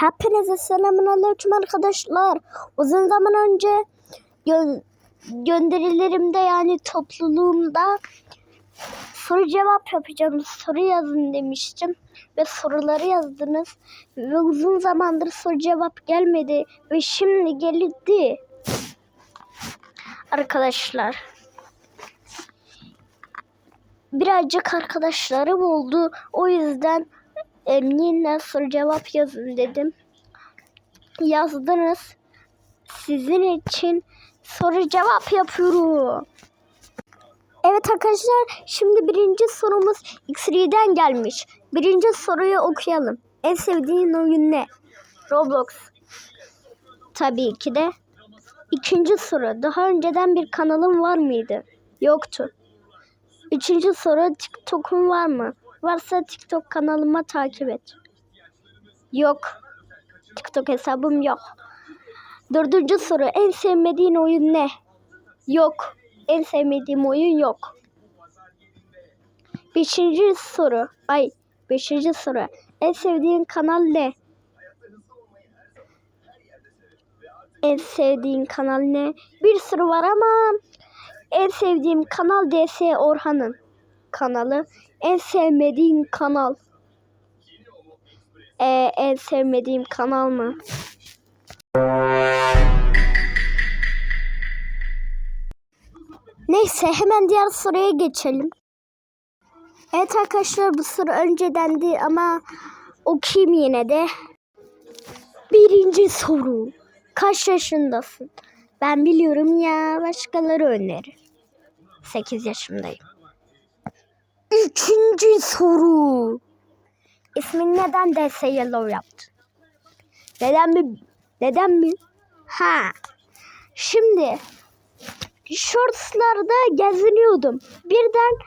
Hepinize selamun aleyküm arkadaşlar. Uzun zaman önce gö- gönderilerimde yani topluluğumda soru cevap yapacağım. Soru yazın demiştim. Ve soruları yazdınız. Ve uzun zamandır soru cevap gelmedi. Ve şimdi geldi. Arkadaşlar. Birazcık arkadaşlarım oldu. O yüzden Emniyetle soru cevap yazın dedim. Yazdınız. Sizin için soru cevap yapıyorum. Evet arkadaşlar şimdi birinci sorumuz X3'den gelmiş. Birinci soruyu okuyalım. En sevdiğin oyun ne? Roblox. Tabii ki de. İkinci soru. Daha önceden bir kanalın var mıydı? Yoktu. Üçüncü soru. TikTok'un var mı? Varsa TikTok kanalıma takip et. Yok. TikTok hesabım yok. Dördüncü soru. En sevmediğin oyun ne? Yok. En sevmediğim oyun yok. Beşinci soru. Ay. Beşinci soru. En sevdiğin kanal ne? En sevdiğin kanal ne? Bir sürü var ama en sevdiğim kanal DS Orhan'ın kanalı. En sevmediğin kanal. Ee, en sevmediğim kanal mı? Neyse hemen diğer soruya geçelim. Evet arkadaşlar bu soru öncedendi ama okuyayım yine de. Birinci soru. Kaç yaşındasın? Ben biliyorum ya başkaları önerir. 8 yaşındayım. Üçüncü soru. İsmin neden DS Yellow yaptın? Neden mi? Neden mi? Ha. Şimdi shortslarda geziniyordum. Birden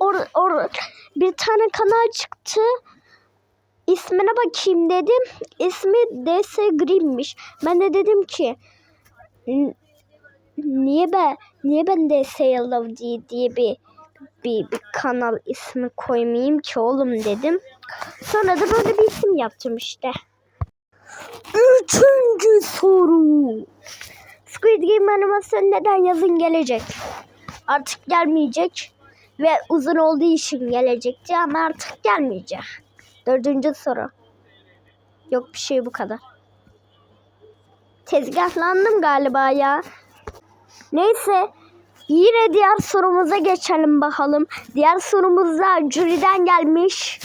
or, or, bir tane kanal çıktı. İsmine bakayım dedim. İsmi DS Green'miş. Ben de dedim ki "N- niye ben niye ben DS Yellow diye, diye bir bir, bir kanal ismi koymayayım ki oğlum dedim. Sonra da böyle bir isim yaptım işte. Üçüncü soru. Squid Game animasyonu neden yazın gelecek? Artık gelmeyecek ve uzun olduğu için gelecekti ama artık gelmeyecek. Dördüncü soru. Yok bir şey bu kadar. Tezgahlandım galiba ya. Neyse Yine diğer sorumuza geçelim bakalım. Diğer sorumuz da jüriden gelmiş.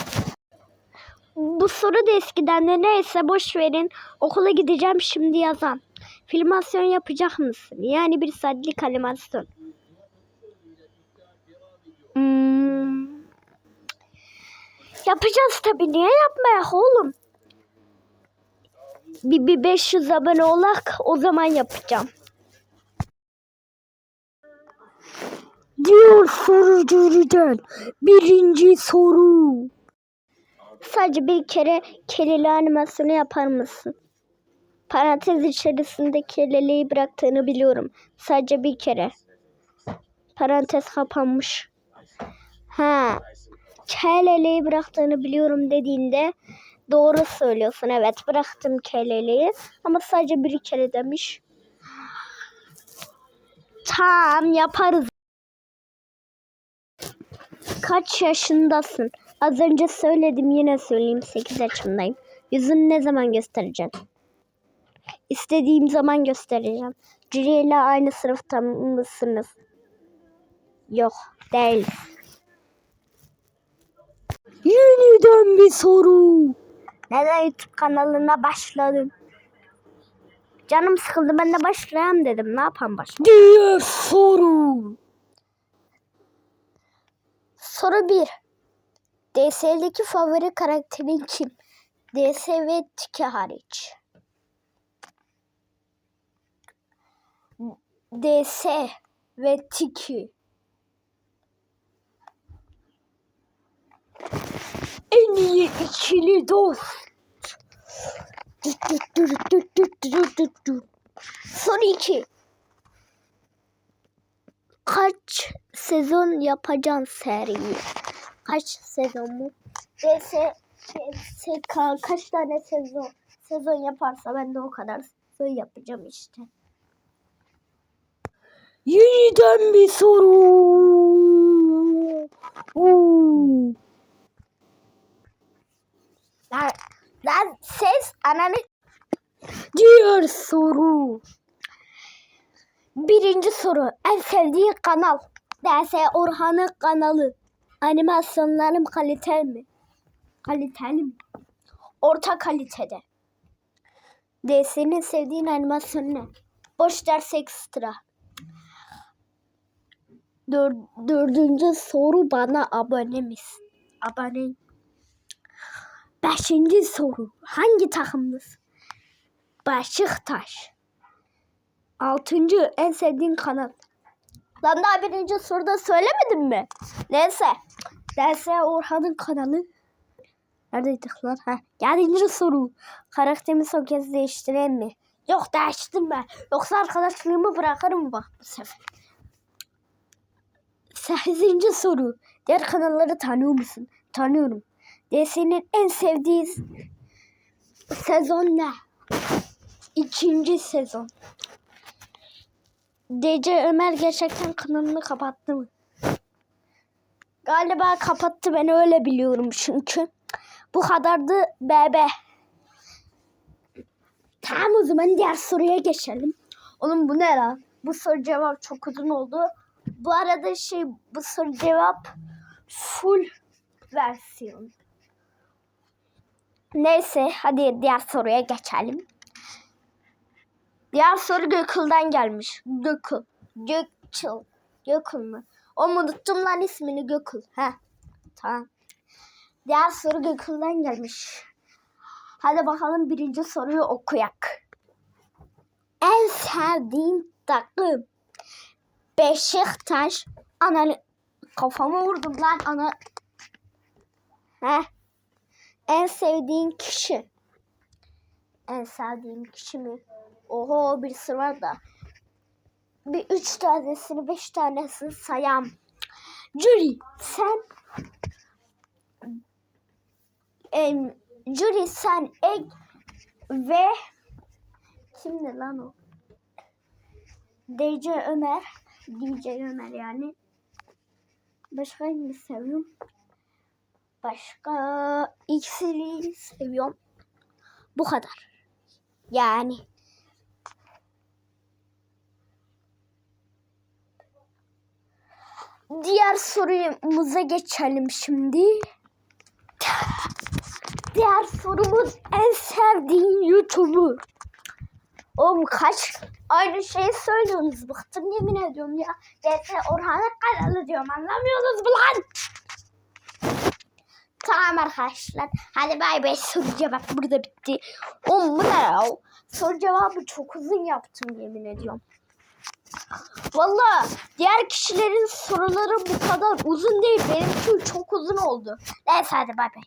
Bu soru da eskiden de neyse boş verin. Okula gideceğim şimdi yazan. Filmasyon yapacak mısın? Yani bir saatlik animasyon. Hmm. Yapacağız tabii. Niye yapmayak oğlum? Bir, bir 500 abone olak o zaman yapacağım. Diyor soru jüriden. Birinci soru. Sadece bir kere keleli animasyonu yapar mısın? Parantez içerisinde keleliği bıraktığını biliyorum. Sadece bir kere. Parantez kapanmış. Ha. Keleliği bıraktığını biliyorum dediğinde doğru söylüyorsun. Evet bıraktım keleliği ama sadece bir kere demiş. Tamam yaparız. Kaç yaşındasın? Az önce söyledim yine söyleyeyim 8 yaşındayım. Yüzünü ne zaman göstereceksin? İstediğim zaman göstereceğim. Cüri ile aynı sınıfta mısınız? Yok değil. Yeniden bir soru. Neden YouTube kanalına başladın? Canım sıkıldı ben de başlayayım dedim. Ne yapayım başlayayım? Diğer soru. Soru 1. DS'deki favori karakterin kim? DS ve Tiki hariç. DS ve Tiki. En iyi ikili dost. Soru 2. Kaç sezon yapacaksın seriyi? Kaç sezon mu? DS ka- kaç tane sezon sezon yaparsa ben de o kadar sezon yapacağım işte. Yeniden bir soru. Oo. Lan, lan ses ananı Diğer soru. Birinci soru. En sevdiği kanal. DS Orhan'ın kanalı. Animasyonlarım kaliteli mi? Kaliteli mi? Orta kalitede. DS'nin sevdiğin animasyon ne? Boş ders ekstra. Dör, dördüncü soru bana abone misin? Abone. Beşinci soru. Hangi takımlısın? Beşiktaş. Altıncı en sevdiğin kanal. Lan daha birinci soruda söylemedim mi? Neyse. Neyse Orhan'ın kanalı. Neredeydik lan? Ha. Yedinci soru. Karakterimi son kez değiştireyim mi? Yok değiştirme. Yoksa arkadaşlığımı bırakırım bak bu sefer. Sekizinci soru. Diğer kanalları tanıyor musun? Tanıyorum. DS'nin en sevdiği sezon ne? İkinci sezon. DC Ömer gerçekten kanalını kapattı mı? Galiba kapattı ben öyle biliyorum çünkü. Bu kadardı bebe. Tamam o zaman diğer soruya geçelim. Oğlum bu ne lan? Bu soru cevap çok uzun oldu. Bu arada şey bu soru cevap full versiyon. Neyse hadi diğer soruya geçelim. Diğer soru Gökıl'dan gelmiş. Gökül. Gökçıl. Gökül mü? O mu unuttum lan ismini Gökül. He. Tamam. Diğer soru Gökül'den gelmiş. Hadi bakalım birinci soruyu okuyak. En sevdiğin takım. Beşiktaş. Ana kafama vurdum lan ana. He. En sevdiğin kişi. En sevdiğim kişi mi? Oho bir var da. Bir üç tanesini beş tanesini sayam. Julie sen em, Julie sen Egg ve kimdi lan o? DJ Ömer DJ Ömer yani. Başka ne seviyorum? Başka ikisini seviyorum. Bu kadar. Yani. Diğer sorumuza geçelim şimdi. Diğer sorumuz en sevdiğin YouTuber. Oğlum kaç aynı şeyi söylüyorsunuz. Bıktım yemin ediyorum ya. DS Orhan'ın kanalı diyorum anlamıyorsunuz mu lan? Tamam arkadaşlar. Hadi bay bay soru cevap burada bitti. Oğlum bu ne ya? Soru cevabı çok uzun yaptım yemin ediyorum. Valla diğer kişilerin soruları bu kadar uzun değil. Benimki çok uzun oldu. Neyse hadi bay bay.